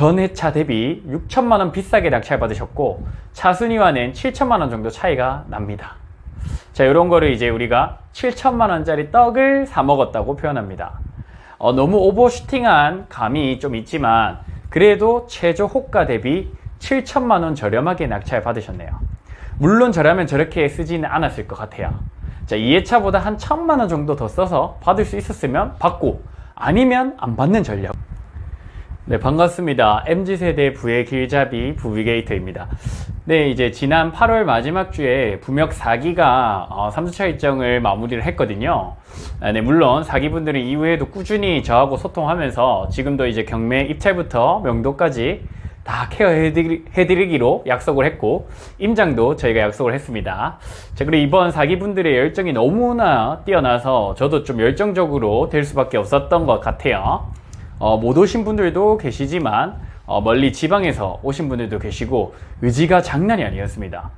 전회차 대비 6천만원 비싸게 낙찰받으셨고 차순위와는 7천만원 정도 차이가 납니다. 자, 이런 거를 이제 우리가 7천만원짜리 떡을 사 먹었다고 표현합니다. 어, 너무 오버슈팅한 감이 좀 있지만 그래도 최저 호가 대비 7천만원 저렴하게 낙찰 받으셨네요. 물론 저라면 저렇게 쓰지는 않았을 것 같아요. 자, 2회차보다 한 천만원 정도 더 써서 받을 수 있었으면 받고 아니면 안 받는 전략. 네, 반갑습니다. MZ세대 부의 길잡이 부비게이터입니다. 네, 이제 지난 8월 마지막 주에 부역 4기가 어, 3주차 일정을 마무리를 했거든요. 아, 네, 물론 4기분들은 이후에도 꾸준히 저하고 소통하면서 지금도 이제 경매 입찰부터 명도까지 다 케어해드리 기로 약속을 했고 임장도 저희가 약속을 했습니다. 자 그리고 이번 사기분들의 열정이 너무나 뛰어나서 저도 좀 열정적으로 될 수밖에 없었던 것 같아요. 어, 못 오신 분들도 계시지만 어, 멀리 지방에서 오신 분들도 계시고 의지가 장난이 아니었습니다.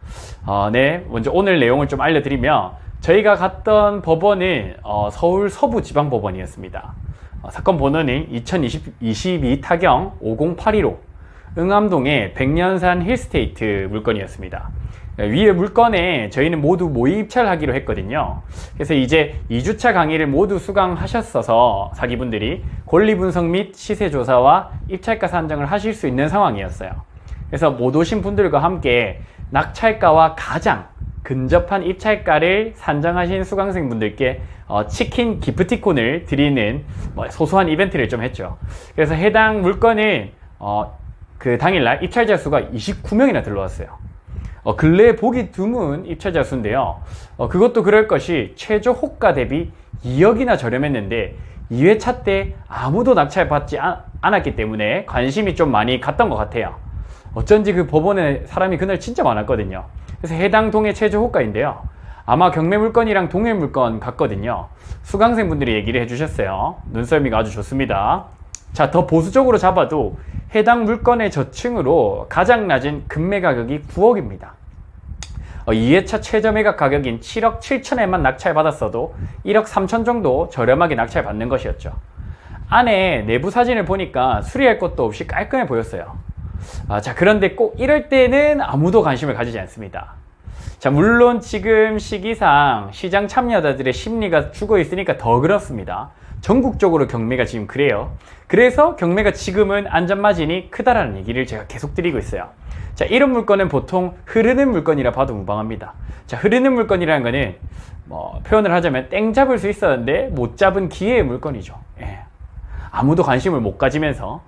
어, 네, 먼저 오늘 내용을 좀 알려드리면 저희가 갔던 법원은 어, 서울 서부지방법원이었습니다. 어, 사건 번호는 2022 타경 50815 응암동의 백년산 힐스테이트 물건이었습니다. 위에 물건에 저희는 모두 모의 입찰하기로 했거든요. 그래서 이제 2주차 강의를 모두 수강하셨어서 사기분들이 권리 분석 및 시세 조사와 입찰가 산정을 하실 수 있는 상황이었어요. 그래서 못 오신 분들과 함께 낙찰가와 가장 근접한 입찰가를 산정하신 수강생분들께 어, 치킨 기프티콘을 드리는 뭐 소소한 이벤트를 좀 했죠. 그래서 해당 물건을 어, 그 당일날 입찰자 수가 29명이나 들러왔어요. 어, 근래에 보기 드문 입찰자 수인데요. 어, 그것도 그럴 것이 최저 호가 대비 2억이나 저렴했는데 2회차 때 아무도 낙찰받지 않았기 때문에 관심이 좀 많이 갔던 것 같아요. 어쩐지 그 법원에 사람이 그날 진짜 많았거든요. 그래서 해당 동의 최저 호가인데요. 아마 경매 물건이랑 동일 물건 같거든요. 수강생분들이 얘기를 해주셨어요. 눈썰미가 아주 좋습니다. 자, 더 보수적으로 잡아도 해당 물건의 저층으로 가장 낮은 금매 가격이 9억입니다. 어, 2회차 최저 매각 가격인 7억 7천에만 낙찰받았어도 1억 3천 정도 저렴하게 낙찰받는 것이었죠. 안에 내부 사진을 보니까 수리할 것도 없이 깔끔해 보였어요. 아, 자, 그런데 꼭 이럴 때는 아무도 관심을 가지지 않습니다. 자, 물론 지금 시기상 시장 참여자들의 심리가 죽어 있으니까 더 그렇습니다. 전국적으로 경매가 지금 그래요. 그래서 경매가 지금은 안전마진이 크다라는 얘기를 제가 계속 드리고 있어요. 자, 이런 물건은 보통 흐르는 물건이라 봐도 무방합니다. 자, 흐르는 물건이라는 거는 뭐 표현을 하자면 땡 잡을 수 있었는데 못 잡은 기회의 물건이죠. 예. 아무도 관심을 못 가지면서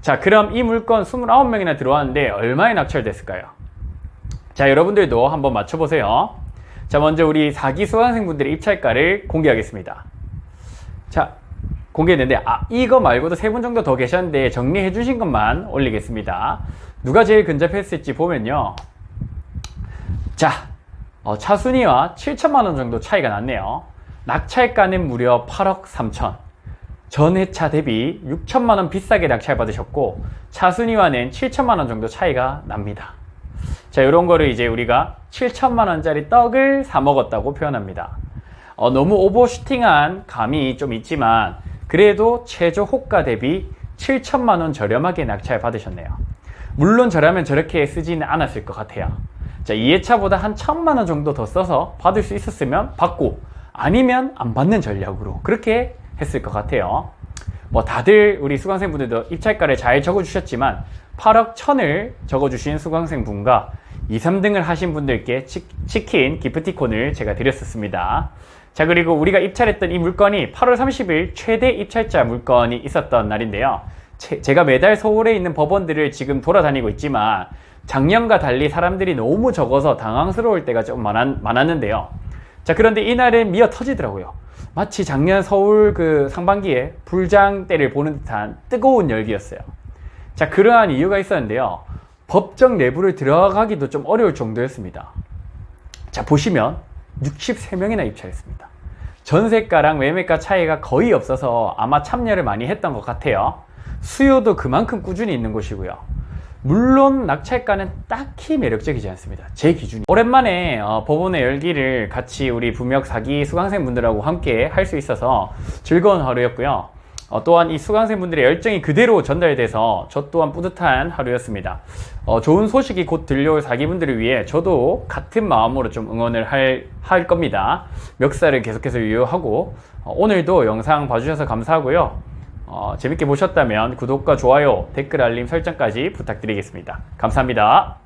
자, 그럼 이 물건 29명이나 들어왔는데 얼마에 낙찰됐을까요? 자, 여러분들도 한번 맞춰보세요. 자, 먼저 우리 사기 수강생분들의 입찰가를 공개하겠습니다. 자, 공개했는데 아, 이거 말고도 세 분 정도 더 계셨는데 정리해 주신 것만 올리겠습니다. 누가 제일 근접했을지 보면요. 자, 어, 차순위와 7천만 원 정도 차이가 났네요. 낙찰가는 무려 8억 3천. 전회차 대비 6천만 원 비싸게 낙찰 받으셨고 차순위와는 7천만 원 정도 차이가 납니다. 자, 이런 거를 이제 우리가 7천만 원짜리 떡을 사 먹었다고 표현합니다. 어, 너무 오버슈팅한 감이 좀 있지만 그래도 최저 호가 대비 7천만 원 저렴하게 낙찰 받으셨네요. 물론 저라면 저렇게 쓰지는 않았을 것 같아요. 자, 2회차보다 한 천만 원 정도 더 써서 받을 수 있었으면 받고 아니면 안 받는 전략으로 그렇게 했을 것 같아요. 뭐 다들 우리 수강생분들도 입찰가를 잘 적어주셨지만 8억 1000을 적어주신 수강생분과 2, 3등을 하신 분들께 치, 치킨 기프티콘을 제가 드렸었습니다. 자 그리고 우리가 입찰했던 이 물건이 8월 30일 최대 입찰자 물건이 있었던 날인데요. 제, 제가 매달 서울에 있는 법원들을 지금 돌아다니고 있지만 작년과 달리 사람들이 너무 적어서 당황스러울 때가 좀 많았, 많았는데요. 자 그런데 이날은 미어 터지더라고요. 마치 작년 서울 그 상반기에 불장 때를 보는 듯한 뜨거운 열기였어요. 자 그러한 이유가 있었는데요. 법정 내부를 들어가기도 좀 어려울 정도였습니다. 자 보시면 63명이나 입찰했습니다. 전세가랑 매매가 차이가 거의 없어서 아마 참여를 많이 했던 것 같아요. 수요도 그만큼 꾸준히 있는 곳이고요. 물론 낙찰가는 딱히 매력적이지 않습니다. 제 기준이. 오랜만에 어, 법원의 열기를 같이 우리 부역 사기 수강생분들하고 함께 할 수 있어서 즐거운 하루였고요. 어, 또한 이 수강생분들의 열정이 그대로 전달돼서 저 또한 뿌듯한 하루였습니다. 어, 좋은 소식이 곧 들려올 사기분들을 위해 저도 같은 마음으로 좀 응원을 할, 할 겁니다. 멱살을 계속해서 유효하고 어, 오늘도 영상 봐주셔서 감사하고요. 어, 재밌게 보셨다면 구독과 좋아요, 댓글 알림 설정까지 부탁드리겠습니다. 감사합니다.